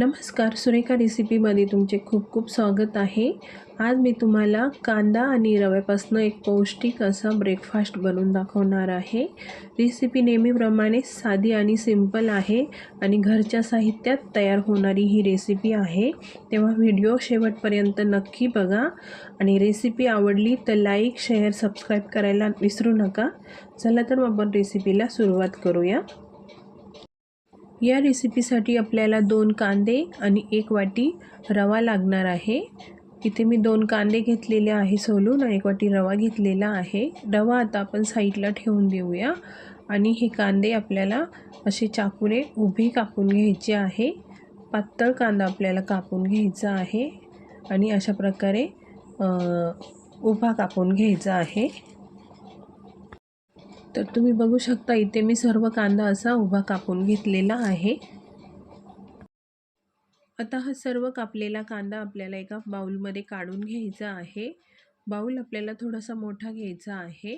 नमस्कार सुरेखा रेसिपीमध्ये तुमचे खूप खूप स्वागत आहे. आज मी तुम्हाला कांदा आणि रव्यापासून एक पौष्टिक असा ब्रेकफास्ट बनवून दाखवणार आहे. रेसिपी नेहमीप्रमाणे साधी आणि सिंपल आहे आणि घरच्या साहित्यात तयार होणारी ही रेसिपी आहे. तेव्हा व्हिडिओ शेवटपर्यंत नक्की बघा आणि रेसिपी आवडली तर लाईक शेअर सबस्क्राईब करायला विसरू नका. चला तर मग आपण रेसिपीला सुरुवात करूया. या रेसिपीसाठी आपल्याला दोन कांदे आणि एक वाटी रवा लागणार आहे. इथे मी दोन कांदे घेतलेले आहे सोलून आणि एक वाटी रवा घेतलेला आहे. रवा आता आपण साईडला ठेवून देऊया. आणि हे कांदे आपल्याला असे चाकूने उभे कापून घ्यायचे आहे. पातळ कांदा आपल्याला कापून घ्यायचा आहे. आणि अशा प्रकारे उभा कापून घ्यायचा आहे. तर तुम्ही बघू शकता इथे मी सर्व कांदा असा उभा कापून घेतलेला आहे. आता हा सर्व कापलेला कांदा आपल्याला एका बाऊलमध्ये काढून घ्यायचा आहे. बाऊल आपल्याला थोडासा मोठा घ्यायचा आहे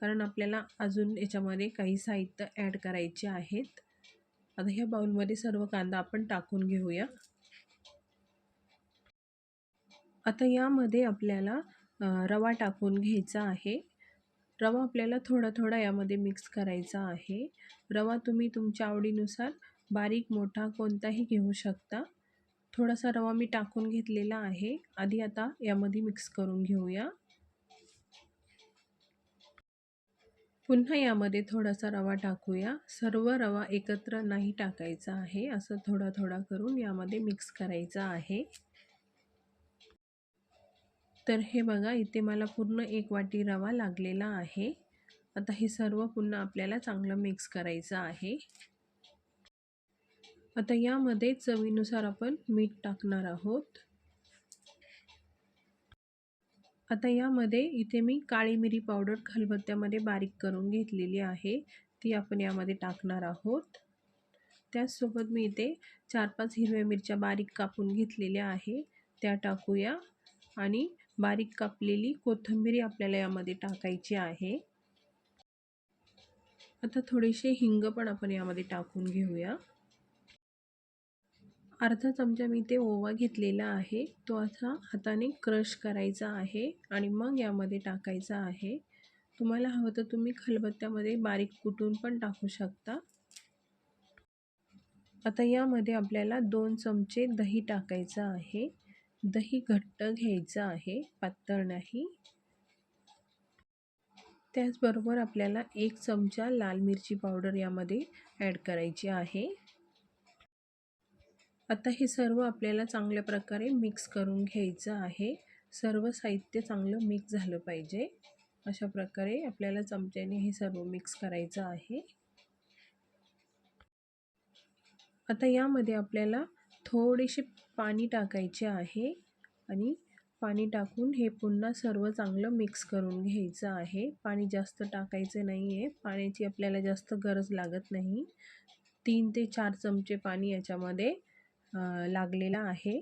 कारण आपल्याला अजून याच्यामध्ये काही साहित्य ॲड करायचे आहेत. आता ह्या बाऊलमध्ये सर्व कांदा आपण टाकून घेऊया. आता यामध्ये आपल्याला रवा टाकून घ्यायचा आहे. रवा आपल्याला थोडा थोडा यामध्ये मिक्स करायचा आहे. रवा तुम्ही तुमच्या आवडीनुसार बारीक मोठा कोणताही घेऊ शकता. थोडासा रवा मी टाकून घेतलेला आहे. आधी आता यामध्ये मिक्स करून घेऊया. पुन्हा यामध्ये थोडासा रवा टाकूया. सर्व रवा एकत्र नाही टाकायचा आहे. असं थोडा थोडा करून यामध्ये मिक्स करायचा आहे. तर हे बघा इथे मला पूर्ण एक वाटी रवा लागलेला आहे. आता हे सर्व पुन्हा आपल्याला चांगलं मिक्स करायचं आहे. आता यामध्ये चवीनुसार आपण मीठ टाकणार आहोत. आता यामध्ये इथे मी काळी मिरी पावडर खलबत्त्यामध्ये बारीक करून घेतलेली आहे. ती आपण यामध्ये टाकणार आहोत. त्याचसोबत मी इथे चार पाच हिरव्या मिरच्या बारीक कापून घेतलेल्या आहे. त्या टाकूया आणि बारीक कापलेली कोथिंबीर आपल्याला यामध्ये टाकायची आहे. आता थोडेसे हिंग पण आपण यामध्ये टाकून घेऊया. अर्धा चमचा मी ते ओवा घेतलेला आहे. तो असा हाताने क्रश करायचा आहे आणि मग यामध्ये टाकायचा आहे. तुम्हाला हवं तर तुम्ही खलबत्त्यामध्ये बारीक कुटून पण टाकू शकता. आता यामध्ये आपल्याला दोन चमचे दही टाकायचं आहे. दही घट्ट घ्यायचं आहे पातळ नाही. त्याचबरोबर आपल्याला एक चमचा लाल मिरची पावडर यामध्ये ॲड करायची आहे. आता हे सर्व आपल्याला चांगल्या प्रकारे मिक्स करून घ्यायचं आहे. सर्व साहित्य चांगलं मिक्स झालं पाहिजे. अशा प्रकारे आपल्याला चमच्याने हे सर्व मिक्स करायचं आहे. आता यामध्ये आपल्याला थोडेसे पाणी टाकायचे आहे आणि पाणी टाकून हे पुन्हा सर्व चांगलं मिक्स करून घ्यायचं आहे. पाणी जास्त टाकायचं नाही आहे पाण्याची आपल्याला जास्त गरज लागत नाही. तीन ते चार चमचे पाणी याच्यामध्ये लागलेलं आहे.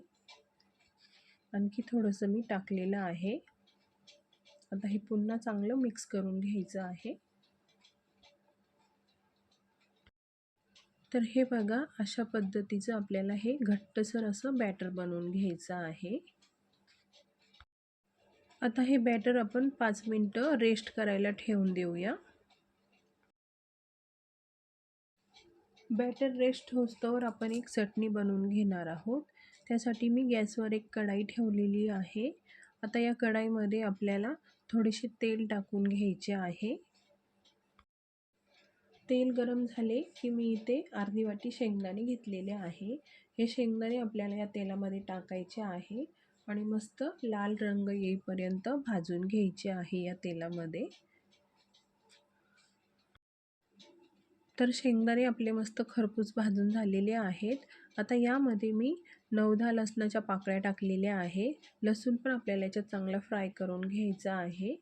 आणखी थोडंसं मी टाकलेलं आहे. आता हे पुन्हा चांगलं मिक्स करून घ्यायचं आहे. तर हे बघा अशा पद्धतीचं आपल्याला हे घट्टसर असं बॅटर बनवून घ्यायचं आहे. आता हे बॅटर आपण पाच मिनटं रेस्ट करायला ठेवून देऊया. बॅटर रेस्ट होस्तवर आपण एक चटणी बनवून घेणार आहोत. त्यासाठी मी गॅसवर एक कढाई ठेवलेली आहे. आता या कढाईमध्ये आपल्याला थोडेसे तेल टाकून घ्यायचे आहे. तेल गरम झाले की मी इथे अर्धी वाटी शेंगदाणे घेतलेले आहे. हे शेंगदाणे आपल्याला या तेलामध्ये टाकायचे आहे आणि मस्त लाल रंग येईपर्यंत भाजून घ्यायचे आहे या तेलामध्ये. तर शेंगदाणे आपले मस्त खरपूस भाजून झालेले आहेत. आता यामध्ये मी नऊ दहा लसणाच्या पाकळ्या टाकलेल्या आहे. लसूण पण आपल्याला याच्यात चांगला फ्राय करून घ्यायचा आहे.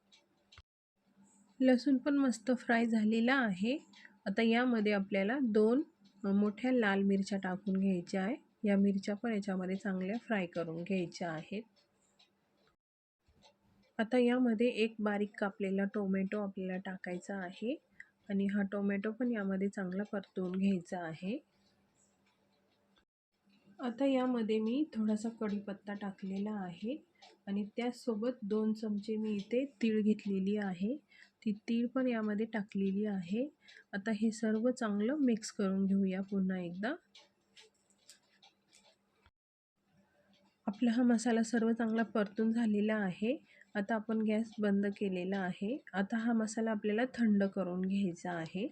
लसूण पण मस्त फ्राय झालेला आहे. आता यामध्ये आपल्याला दोन मोठ्या लाल मिरच्या टाकून घ्यायच्या आहे. या मिरच्या पण याच्यामध्ये चांगल्या फ्राय करून घ्यायच्या आहेत. आता यामध्ये एक बारीक कापलेला टोमॅटो आपल्याला टाकायचा आहे आणि हा टोमॅटो पण यामध्ये चांगला परतवून घ्यायचा आहे. आता यामध्ये मी थोडासा कढीपत्ता टाकलेला आहे आणि त्याचसोबत दोन चमचे मी इथे तीळ घेतलेली आहे. ती तीळ पण यामध्ये टाकलेली आहे. आता हे सर्व चांगलं मिक्स करून घेऊया पुन्हा एकदा. आपला हा मसाला सर्व चांगला परतून झालेला आहे. आता आपण गॅस बंद केलेला आहे. आता हा मसाला आपल्याला थंड करून घ्यायचा आहे.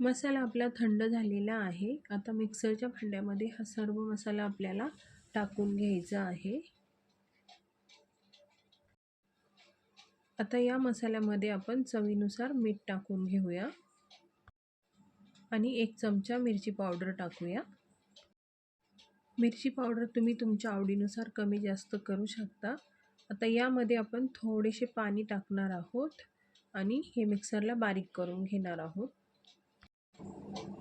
मसाला आपला थंड झालेला आहे. आता मिक्सरच्या भांड्यामध्ये हा सर्व मसाला आपल्याला टाकून घ्यायचा आहे. आता या मसाल्यामध्ये आपण चवीनुसार मीठ टाकून घेऊया. आणि एक चमचा मिरची पावडर टाकूया. मिरची पावडर तुम्ही तुमच्या आवडीनुसार कमी जास्त करू शकता. आता यामध्ये आपण थोडेसे पाणी टाकणार आहोत आणि हे मिक्सरला बारीक करून घेणार आहोत.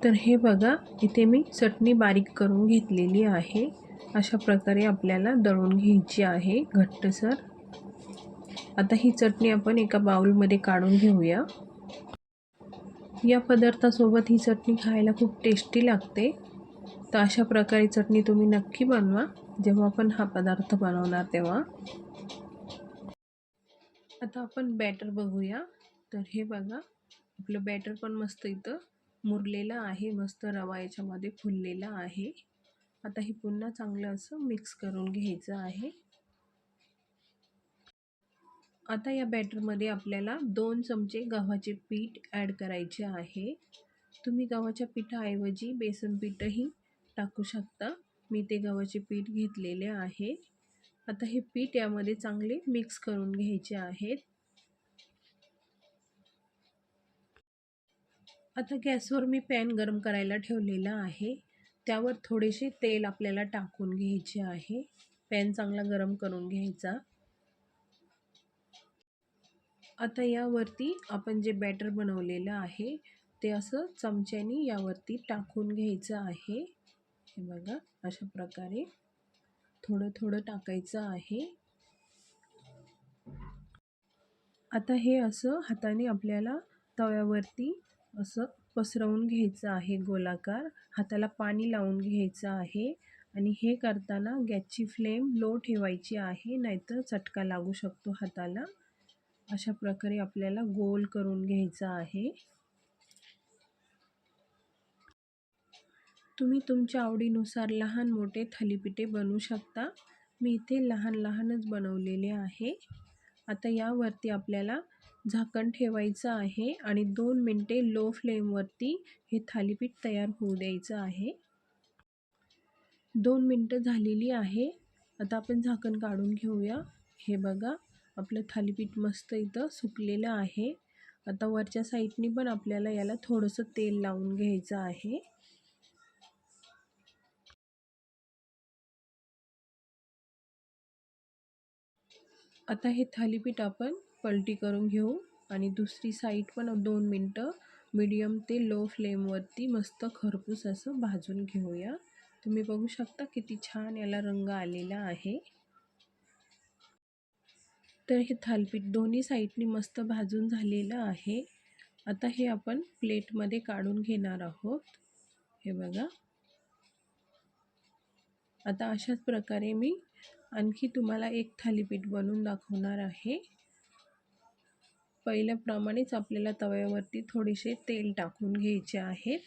तर हे बघा इथे मी चटणी बारीक करून घेतलेली आहे. अशा प्रकारे आपल्याला दळून घ्यायची आहे घट्टसर. आता ही चटणी आपण एका बाउलमध्ये काढून घेऊया. या पदार्थासोबत ही चटणी खायला खूप टेस्टी लागते. तर अशा प्रकारे चटणी तुम्ही नक्की बनवा जेव्हा आपण हा पदार्थ बनवणार तेव्हा. आता आपण बॅटर बघूया. तर हे बघा आपलं बॅटर पण मस्त इथं मुरलेलं आहे मस्त रवा याच्यामध्ये फुललेला आहे. आता हे पुन्हा चांगलं असं मिक्स करून घ्यायचं आहे. आता या बॅटरमध्ये आपल्याला दोन चमचे गव्हाचे पीठ ॲड करायचे आहे. तुम्ही गव्हाच्या पिठाऐवजी बेसन पीठही टाकू शकता. मी ते गव्हाचे पीठ घेतलेले आहे. आता हे पीठ यामध्ये चांगले मिक्स करून घ्यायचे आहेत. आता गॅसवर मी पॅन गरम करायला ठेवलेला आहे. त्यावर थोडेसे तेल आपल्याला टाकून घ्यायचे आहे. पॅन चांगला गरम करून घ्यायचा. आता यावरती आपण जे बॅटर बनवलेलं आहे ते असं चमच्यानी यावरती टाकून घ्यायचं आहे. हे बघा अशा प्रकारे थोडं थोडं टाकायचं आहे. आता हे असं हाताने आपल्याला तव्यावरती असं पसरवून घ्यायचं आहे गोलाकार. हाताला पाणी लावून घ्यायचं आहे आणि हे करताना गॅसची फ्लेम लो ठेवायची आहे नाहीतर चटका लागू शकतो हाताला. अशा प्रकारे आपल्याला गोल करून घ्यायचा आहे. तुम्ही तुमच्या आवडीनुसार लहान मोठे थालीपीठे बनवू शकता. मी इथे लहान लहानच बनवलेले आहे. आता यावरती आपल्याला झाकण ठेवायचं आहे आणि दोन मिनटे लो फ्लेमवरती हे थालीपीठ तयार होऊ द्यायचं आहे. दोन मिनटं झालेली आहे. आता आपण झाकण काढून घेऊया. हे बघा. आपलं थालीपीठ मस्त इथं सुकलेलं आहे. आता वरच्या साईडनी पण आपल्याला याला थोडंसं तेल लावून घ्यायचं आहे. आता हे थालीपीठ आपण पलटी करून घेऊ आणि दुसरी साईड पण दोन मिनटं मीडियम ते लो फ्लेमवरती मस्त खरपूस असं भाजून घेऊया. तुम्ही बघू शकता किती छान याला रंग आलेला आहे. तर हे थालपीठ दोन्ही साईडनी मस्त भाजून झालेलं आहे. आता हे आपण प्लेटमध्ये काढून घेणार आहोत. हे बघा. आता अशाच प्रकारे मी आणखी तुम्हाला एक थालीपीठ बनवून दाखवणार आहे. पहिल्याप्रमाणेच आपल्याला तव्यावरती थोडेसे तेल टाकून घ्यायचे आहे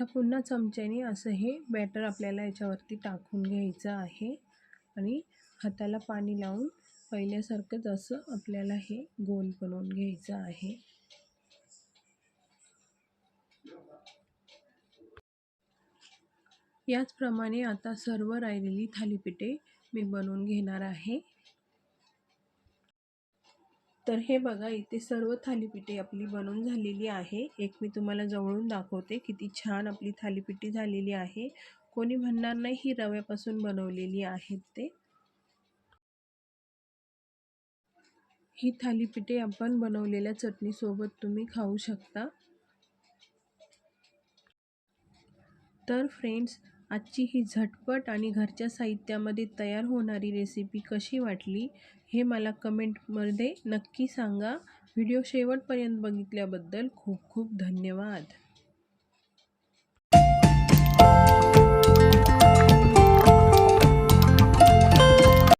आता पुन्हा चमच्याने असं हे बॅटर आपल्याला याच्यावरती टाकून घ्यायचं आहे. आणि हाताला पाणी लावून पहिल्यासारखंच असं आपल्याला हे गोल बनवून घ्यायचं आहे. याचप्रमाणे आता सर्व राहिलेली थालीपीठे मी बनवून घेणार आहे. तर हे बघा इथे सर्व थालीपीठे आपली बनवून झालेली आहे. एक मी तुम्हाला जवळून दाखवते किती छान आपली थालीपीठी झालेली आहे. कोणी म्हणणार नाही ही रव्यापासून बनवलेली आहेत ते. ही थालीपीठे आपण बनवलेल्या चटणीसोबत तुम्ही खाऊ शकता. तर फ्रेंड्स आजची ही झटपट आणि घरच्या साहित्यामध्ये तयार होणारी रेसिपी कशी वाटली हे मला कमेंटमध्ये नक्की सांगा. व्हिडिओ शेवटपर्यंत बघितल्याबद्दल खूप खूप धन्यवाद.